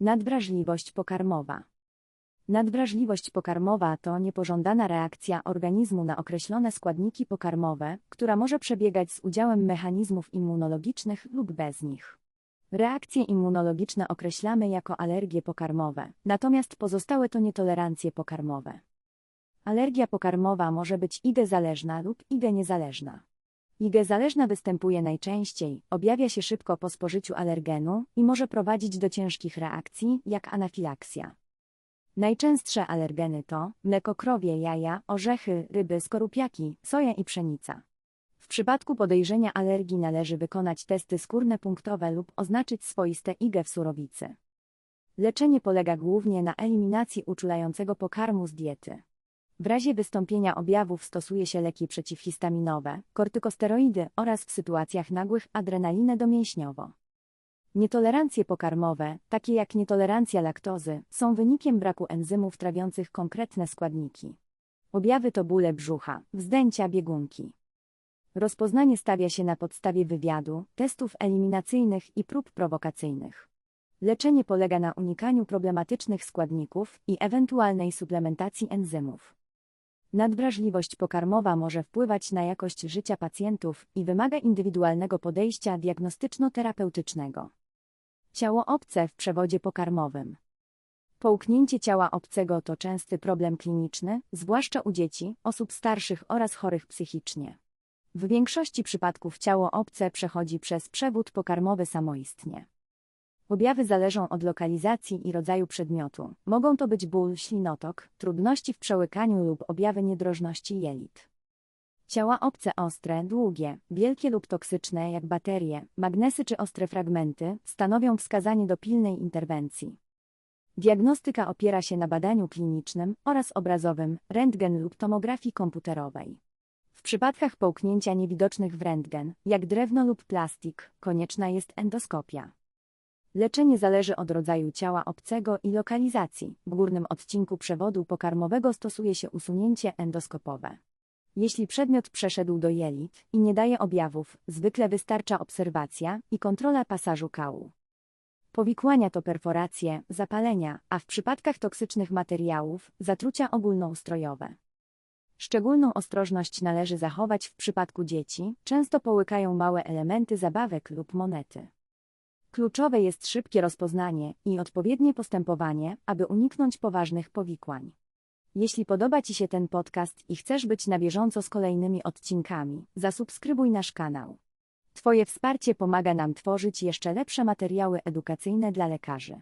Nadwrażliwość pokarmowa. Nadwrażliwość pokarmowa to niepożądana reakcja organizmu na określone składniki pokarmowe, która może przebiegać z udziałem mechanizmów immunologicznych lub bez nich. Reakcje immunologiczne określamy jako alergie pokarmowe, natomiast pozostałe to nietolerancje pokarmowe. Alergia pokarmowa może być IgE zależna lub IgE niezależna. IgE zależna występuje najczęściej, objawia się szybko po spożyciu alergenu i może prowadzić do ciężkich reakcji, jak anafilaksja. Najczęstsze alergeny to mleko krowie, jaja, orzechy, ryby, skorupiaki, soja i pszenica. W przypadku podejrzenia alergii należy wykonać testy skórne punktowe lub oznaczyć swoiste IgE w surowicy. Leczenie polega głównie na eliminacji uczulającego pokarmu z diety. W razie wystąpienia objawów stosuje się leki przeciwhistaminowe, kortykosteroidy oraz w sytuacjach nagłych adrenalinę domięśniowo. Nietolerancje pokarmowe, takie jak nietolerancja laktozy, są wynikiem braku enzymów trawiących konkretne składniki. Objawy to bóle brzucha, wzdęcia biegunki. Rozpoznanie stawia się na podstawie wywiadu, testów eliminacyjnych i prób prowokacyjnych. Leczenie polega na unikaniu problematycznych składników i ewentualnej suplementacji enzymów. Nadwrażliwość pokarmowa może wpływać na jakość życia pacjentów i wymaga indywidualnego podejścia diagnostyczno-terapeutycznego. Ciało obce w przewodzie pokarmowym. Połknięcie ciała obcego to częsty problem kliniczny, zwłaszcza u dzieci, osób starszych oraz chorych psychicznie. W większości przypadków ciało obce przechodzi przez przewód pokarmowy samoistnie. Objawy zależą od lokalizacji i rodzaju przedmiotu. Mogą to być ból, ślinotok, trudności w przełykaniu lub objawy niedrożności jelit. Ciała obce ostre, długie, wielkie lub toksyczne jak baterie, magnesy czy ostre fragmenty stanowią wskazanie do pilnej interwencji. Diagnostyka opiera się na badaniu klinicznym oraz obrazowym, rentgen lub tomografii komputerowej. W przypadkach połknięcia niewidocznych w rentgen, jak drewno lub plastik, konieczna jest endoskopia. Leczenie zależy od rodzaju ciała obcego i lokalizacji. W górnym odcinku przewodu pokarmowego stosuje się usunięcie endoskopowe. Jeśli przedmiot przeszedł do jelit i nie daje objawów, zwykle wystarcza obserwacja i kontrola pasażu kału. Powikłania to perforacje, zapalenia, a w przypadkach toksycznych materiałów zatrucia ogólnoustrojowe. Szczególną ostrożność należy zachować w przypadku dzieci, często połykają małe elementy zabawek lub monety. Kluczowe jest szybkie rozpoznanie i odpowiednie postępowanie, aby uniknąć poważnych powikłań. Jeśli podoba Ci się ten podcast i chcesz być na bieżąco z kolejnymi odcinkami, zasubskrybuj nasz kanał. Twoje wsparcie pomaga nam tworzyć jeszcze lepsze materiały edukacyjne dla lekarzy.